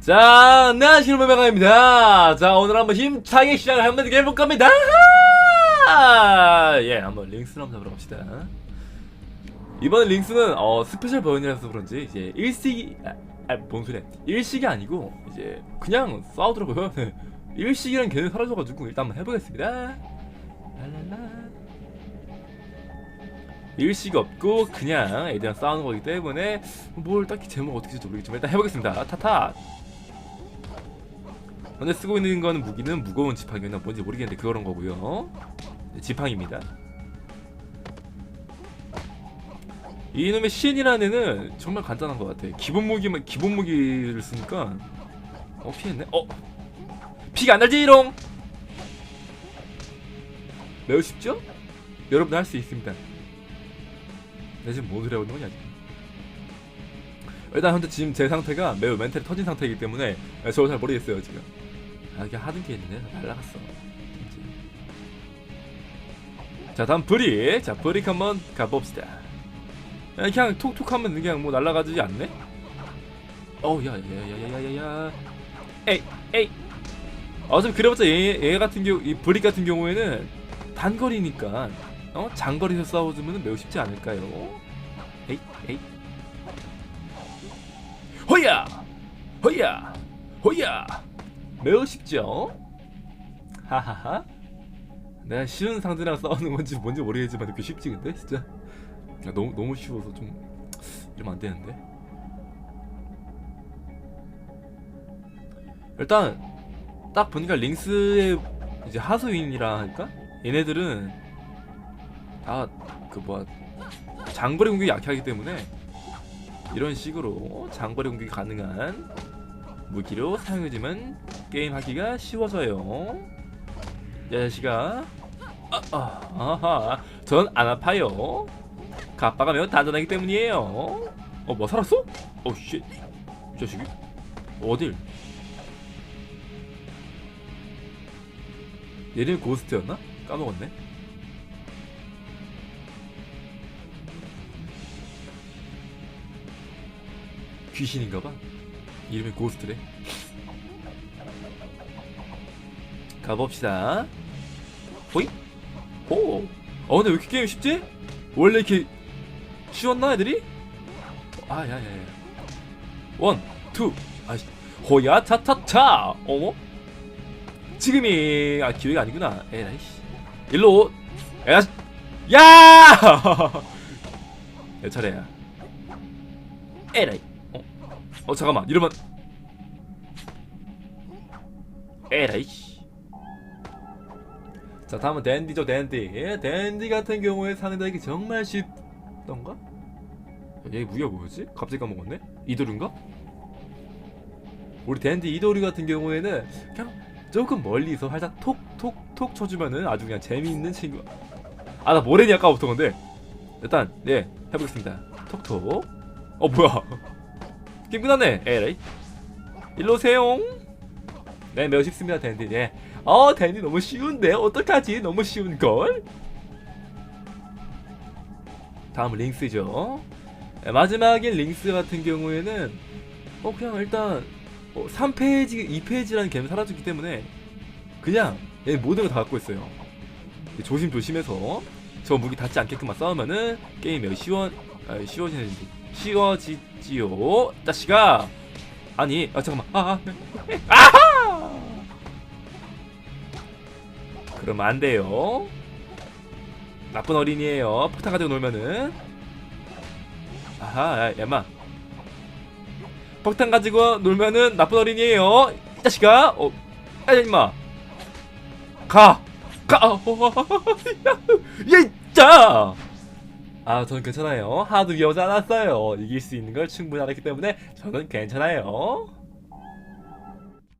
자, 안녕하세요, 메가입니다. 자, 오늘 한번 힘차게 시작을 한번 해볼 겁니다. 예, 한번 링스를 한번 잡으러 갑시다. 이번 링스는 어, 스페셜 버전이라서 그런지 이제 일식이 아, 아, 뭔 소리야? 일식이 아니고 이제 그냥 싸우더라고요. 네. 일식이란 개념이 사라져가지고 일단 한번 해보겠습니다. 랄랄라. 일식 없고 그냥 애들이랑 싸우는 거기 때문에 뭘 딱히 제목 어떻게 쓸지 모르겠지만 일단 해보겠습니다. 타타. 현재 쓰고 있는 거는 무기는 무거운 지팡이나 뭔지 모르겠는데 그런 거고요. 네, 지팡입니다. 이놈의 신이라는 애는 정말 간단한 것 같아. 기본 무기만 기본 무기를 쓰니까 어 피했네. 어 피가 안 날지롱. 매우 쉽죠? 여러분 할 수 있습니다. 내 지금 뭔 소리 하고 있는 거냐 지금? 일단 현재 지금 제 상태가 매우 멘탈이 터진 상태이기 때문에 저걸 잘 모르겠어요 지금. 아 이게 하던 게다 날라갔어. 자 다음 브릭. 자 브릭 한번 가봅시다. 야, 그냥 톡톡하면 그냥 뭐 날라가지 않네? 어우 야야야야야야야. 에이 에이. 어차피 그래봤자 얘, 얘 같은 경우 이 브릭 같은 경우에는 단거리니까 어 장거리에서 싸워주면 매우 쉽지 않을까요? 에이 에이. 호야 호야 호야. 매우 쉽죠? 하하하. 내가 쉬운 상대랑 싸우는 건지 뭔지 모르겠지만 그렇게 쉽지 근데 진짜 야, 너무 너무 쉬워서 좀 이러면 안 되는데. 일단 딱 보니까 링스의 이제 하수인이라 할까? 얘네들은 다 그 뭐야 장거리 공격이 약하기 때문에 이런 식으로 장거리 공격이 가능한 무기로 사용해주면 게임하기가 쉬워져요. 이 자식아. 아, 아, 아하. 전 안 아파요. 가빠가 매우 단단하기 때문이에요. 어, 뭐 살았어? 어, 쉣. 이 자식이? 어딜? 얘는 고스트였나? 까먹었네. 귀신인가봐. 이름이 고스트래. 가봅시다. 호이? 오. 어 근데 왜 이렇게 게임 쉽지? 원래 이렇게 쉬웠나 애들이? 아 야 야 야. 원, 투. 아 호야 차차차. 어머? 지금이 아 기회가 아니구나. 에라이씨. 일로. 야. 야! 내 차례야. 에라이. 어? 어 잠깐만 이러면 에라이씨 자 다음은 댄디죠 댄디 예, 댄디 같은 경우에 상대하기 정말 쉽던가? 얘 무기가 뭐였지? 갑자기 까먹었네? 이도류인가? 우리 댄디 이도류 같은 경우에는 그냥 조금 멀리서 살짝 톡톡톡 쳐주면은 아주 그냥 재미있는 친구 아 나 뭐래니 아까부터 근데 일단 네 해보겠습니다 톡톡 어 뭐야 게임 끝났네. 에라이. 일로 오세요. 네 매우 쉽습니다 댄디. 예. 어 댄디 너무 쉬운데? 어떡하지? 너무 쉬운걸? 다음 링스죠. 예, 마지막인 링스 같은 경우에는 어 그냥 일단 어, 3페이지 2페이지라는 개념이 사라졌기 때문에 그냥 얘 모든 걸 다 갖고 있어요. 조심조심해서. 저 무기 닿지 않게끔만 싸우면은 게임 매우 쉬워 아, 쉬워지는 쉬워지 지요 자식아 아니 아 잠깐만 아, 아. 그러면 안 돼요 나쁜 어린이에요 폭탄 가지고 놀면은 아하 야, 야마 폭탄 가지고 놀면은 나쁜 어린이에요 이 자식아 어 야, 임마 가! 가! 어, 야, 자! 아, 저는 괜찮아요. 하나도 위험하지 않았어요. 이길 수 있는 걸 충분히 알았기 때문에 저는 괜찮아요.